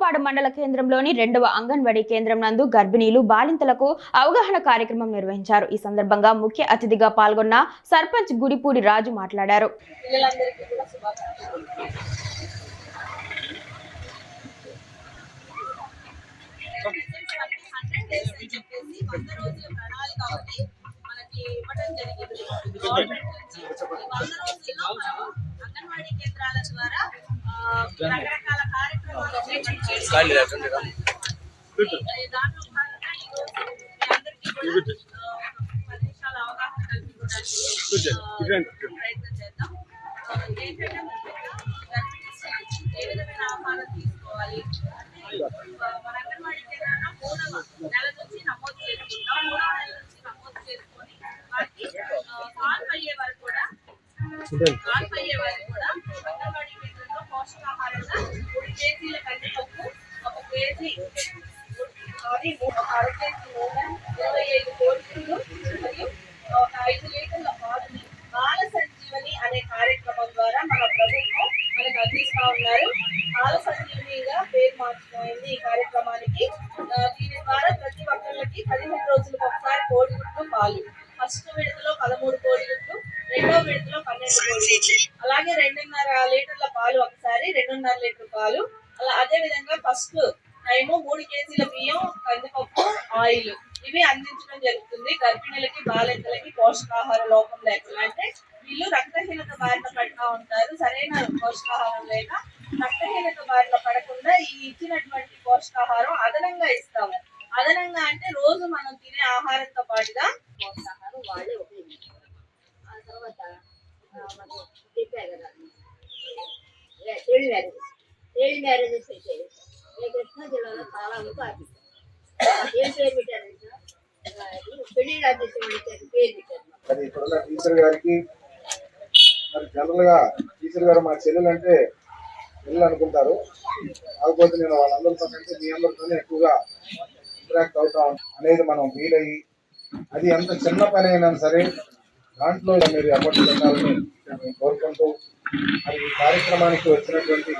తోటపాడు మండల కేంద్రంలోని రెండవ అంగన్వాడీ కేంద్రం నందు గర్భిణీలు బాలింతలకు అవగాహన కార్యక్రమం నిర్వహించారు. ఈ సందర్భంగా ముఖ్య అతిథిగా పాల్గొన్న సర్పంచ్ గుడిపూడి రాజు మాట్లాడారు. మనకి ఇవ్వడం జరిగింది గవర్నమెంట్ నుంచి ఈ వంద రోజుల్లో మనం అంగన్వాడీ కేంద్రాల ద్వారా రకరకాల ప్రయత్నం చేద్దాం ఏంటంటే ఏ విధమైన ఆహారం తీసుకోవాలి మన అంగన్వాడీ కేంద్రంలో మూడవ నెల నుంచి నమోదు చేసుకుంటాం మూడవ నెల నుంచి నమోదు చేసుకొని కాన్పు అయ్యే వరకు కూడా కాన్పు అయ్యే వరకు కూడా అంగన్వాడీ కేంద్రంలో మూడు కేజీల కందిపప్పు ఒక కేజీ అది ఒక అర కేజీ నూనె ఇరవై ఐదు కోడిగుడ్లు మరియు ఒక ఐదు లీటర్ల పాలుని బాల సంజీవని అనే కార్యక్రమం ద్వారా మన ప్రభుత్వం మనకు అందిస్తా ఉన్నారు. బాల సంజీవనిగా పేరు మార్చుకోయింది ఈ కార్యక్రమానికి. దీని ద్వారా ప్రతి ఒక్కరికి పదిహేను రోజులకు ఒకసారి కోడిగుడ్లు పాలు. ఫస్ట్ విడతలో పదమూడు కోడిగుడ్లు రెండో విడతలో పన్నెండు అలాగే రెండున్నర లీటర్ల పాలు ఒకసారి రెండున్నర లీటర్ పాలు. అలా అదే విధంగా ఫస్ట్ టైము మూడు కేజీల బియ్యం కందిపప్పు ఆయిల్. ఇవి అందించడం జరుగుతుంది. గర్భిణులకి బాలింతలకి పోషకాహార లోపం లేకుండా. అంటే వీళ్ళు రక్తహీనత బారిన పడుతూ ఉంటారు. సరైన పోషకాహారం లేక రక్తహీనత బారిన పడకుండా ఈ ఇచ్చినటువంటి పోషకాహారం అదనంగా ఇస్తాము. అదనంగా అంటే రోజు మనం తినే ఆహారంతో పాటుగా పోషకాహారం వాళ్ళే తర్వాత చెప్పారు కదా మ్యారేజెస్ మ్యారేజెస్ కృష్ణా జిల్లాలో చాలా వరకు ఏం పేరు పేరు పెట్టారు మరి ఇప్పుడున్న టీచర్ గారికి మరి జనరల్గా టీచర్ గారు మా చెల్లెలు అంటే పిల్లలు అనుకుంటారు. కాకపోతే నేను వాళ్ళందరితో కంటే మీ అందరితోనే ఎక్కువగా ఇంటరాక్ట్ అవుతాం అనేది మనం ఫీల్ అయ్యి అది ఎంత చిన్న పని అయినా సరే దాంట్లో మీరు ఎఫర్ట్ పెట్టాలని కోరుకుంటూ మరి ఈ కార్యక్రమానికి వచ్చినటువంటి